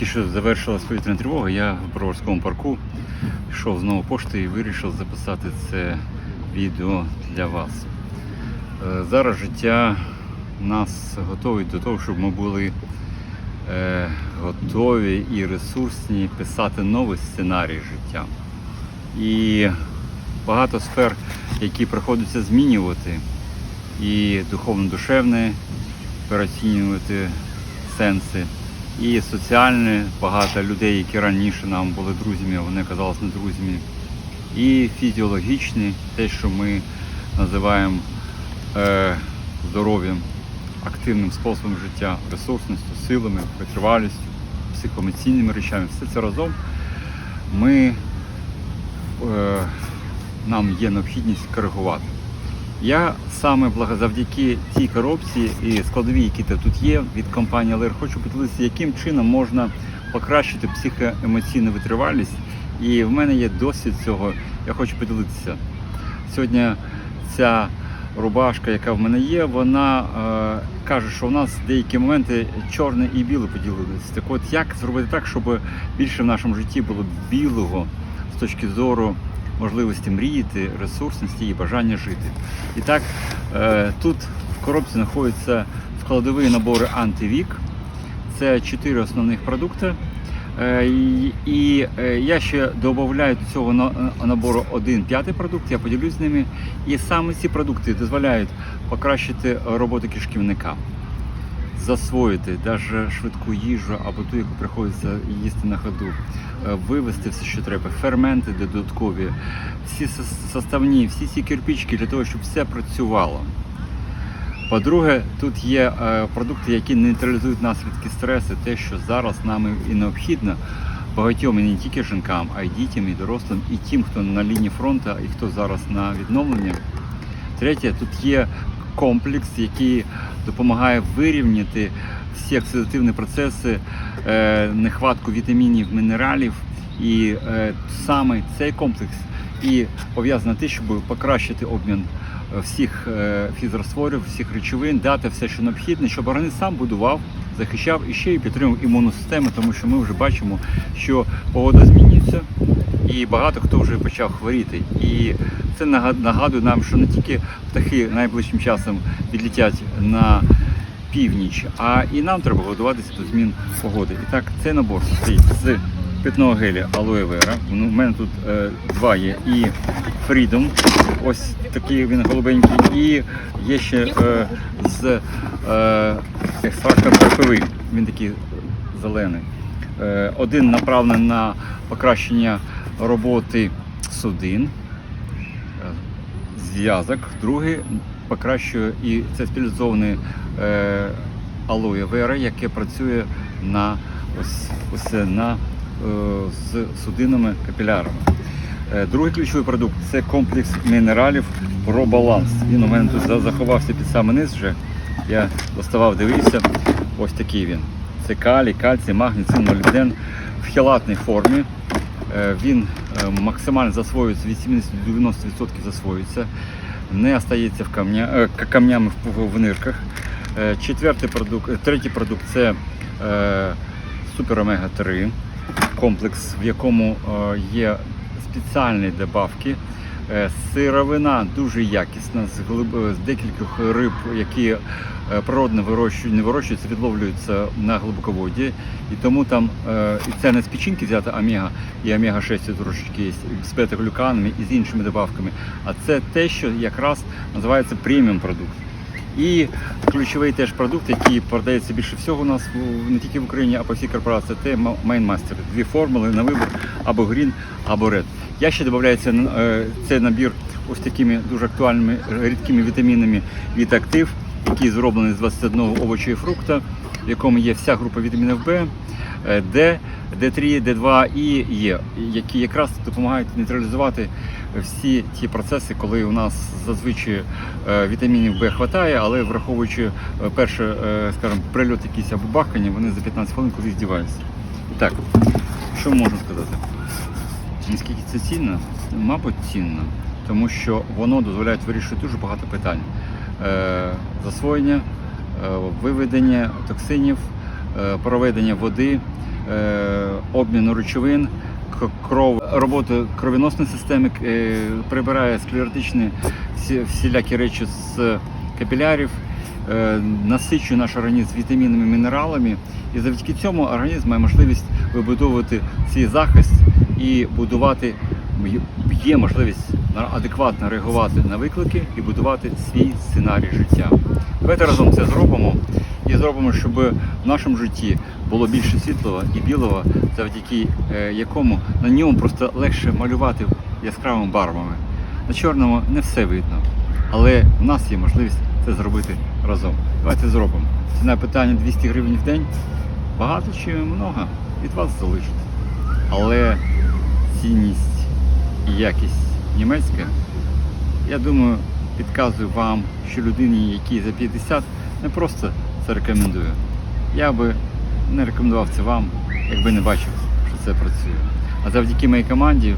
Тільки що завершилась повітряна тривога, я в Броварському парку йшов знову пошти і вирішив записати це відео для вас. Е, Зараз життя нас готовить до того, щоб ми були е, готові і ресурсні писати новий сценарій життя. І багато сфер, які приходиться змінювати, і духовно-душевне переоцінювати сенси, і соціальне, багато людей, які раніше нам були друзями, вони казалися не друзями, і фізіологічне, те, що ми називаємо е, здоров'ям, активним способом життя, ресурсністю, силами, витривалістю, психоемоційними речами. Все це разом ми, е, нам є необхідність коригувати. Я саме завдяки тій коробці і складовій, які тут є від компанії Лер, хочу поділитися, яким чином можна покращити психоемоційну витривалість. І в мене є досвід цього. Я хочу поділитися. Сьогодні ця рубашка, яка в мене є, вона е, каже, що у нас деякі моменти чорне і біле поділились. Так от як зробити так, щоб більше в нашому житті було білого з точки зору можливості мріяти, ресурсності і бажання жити. І так, е, тут в коробці знаходяться складові набори антивік. Це чотири основних продукти. Е, І, е, я ще додаю до цього на- набору один п'ятий продукт, я поділюсь з ними. І саме ці продукти дозволяють покращити роботу кишківника, засвоїти навіть швидку їжу або ту, яку приходиться їсти на ходу, е, вивести все, що треба, ферменти додаткові, всі составні, всі ці кирпички для того, щоб все працювало. По-друге, тут є е, продукти, які нейтралізують наслідки стресу, те, що зараз нам і необхідно багатьом і не тільки жінкам, а й дітям, і дорослим, і тим, хто на лінії фронту, і хто зараз на відновленні. Третє, тут є комплекс, який допомагає вирівняти всі оксидативні процеси, е, нехватку вітамінів, мінералів. І е, саме цей комплекс і пов'язано те, щоб покращити обмін е, всіх фізрозтворів, всіх речовин, дати все, що необхідне, щоб організм сам будував, захищав і ще й підтримував імунну систему, тому що ми вже бачимо, що погода змінюється, і багато хто вже почав хворіти. І це нагадує нам, що не тільки птахи найближчим часом відлітять на північ, а і нам треба готуватися до змін погоди. І так, цей набор состоїть з питного алоe vera. Ну, У мене тут е, два є. І Freedom, ось такий він голубенький, і є ще е, з е, екстрактом перпиви. Він такий зелений. Е, один направлений на покращення роботи судин, е, зв'язок, другий покращує і це спеціалізоване е, алоє вера, яке працює на ось, ось на, е, з судинами капілярами. Другий ключовий продукт це комплекс мінералів про баланс. Він у мене тут заховався під самий низ вже. Я доставав, дивився. Ось такий він. Це калій, кальцій, магній, цин, молібден в хелатній формі. Е, Він е, максимально засвоюється, від 70-90% засвоюється, не остається в камня, е, камнями в, нирках. Четвертий продукт, третій продукт це Супер Омега 3 комплекс, в якому є спеціальні добавки. Е, Сировина дуже якісна з, глиб... з декількох риб, які е, природно вирощують, не вирощуються, відловлюються на глибоководі. І тому там е, і це не з печінки взята омега і омега 6 трошечки є з бета-глюканами і з іншими добавками. А це те, що якраз називається преміум продукт. І ключовий теж продукт, який продається більше всього у нас не тільки в Україні, а по всій корпорації, це Майнмастер. Дві формули на вибір або Green, або Red. Я ще додаю е, цей набір ось такими дуже актуальними рідкими вітамінами від актив, який зроблений з 21 овоча і фрукта, в якому є вся група вітамінів Б, Д, Д3, Д2 і Е, які якраз допомагають нейтралізувати всі ті процеси, коли у нас зазвичай е, вітамінів Б хватає, але враховуючи е, перше, е, скажімо, прильот якийсь або бахкання, вони за 15 хвилин кудись діваються. Так, що можна сказати? Наскільки це цінно? Мабуть, цінно, тому що воно дозволяє вирішити дуже багато питань. Засвоєння, виведення токсинів, проведення води, е, обміну речовин, кров, роботу кровоносної системи, е, прибирає склеротичні всілякі речі з капілярів, е, насичує наш організм вітамінами, мінералами. І завдяки цьому організм має можливість вибудовувати свій захист і будувати є можливість адекватно реагувати на виклики і будувати свій сценарій життя. Давайте разом це зробимо і зробимо, щоб в нашому житті було більше світлого і білого, завдяки е, якому на ньому просто легше малювати яскравими барвами. На чорному не все видно, але в нас є можливість це зробити разом. Давайте зробимо. Ціна питання 200 гривень в день. Багато чи много від вас залежить. Але цінність і якість німецька, я думаю, підказую вам, що людині, якій за 50, не просто це рекомендую. Я би не рекомендував це вам, якби не бачив, що це працює. А завдяки моїй команді,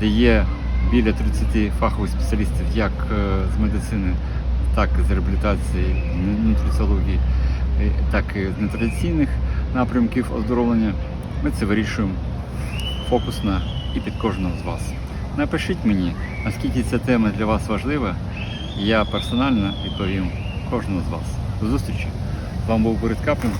де є біля 30 фахових спеціалістів як е, з медицини, так і з реабілітації, нутриціології, е, так і з нетрадиційних напрямків оздоровлення, ми це вирішуємо фокусно і під кожного з вас. Напишіть мені, наскільки ця тема для вас важлива, я персонально відповім кожному з вас. До зустрічі! З вами був Борис Каплін.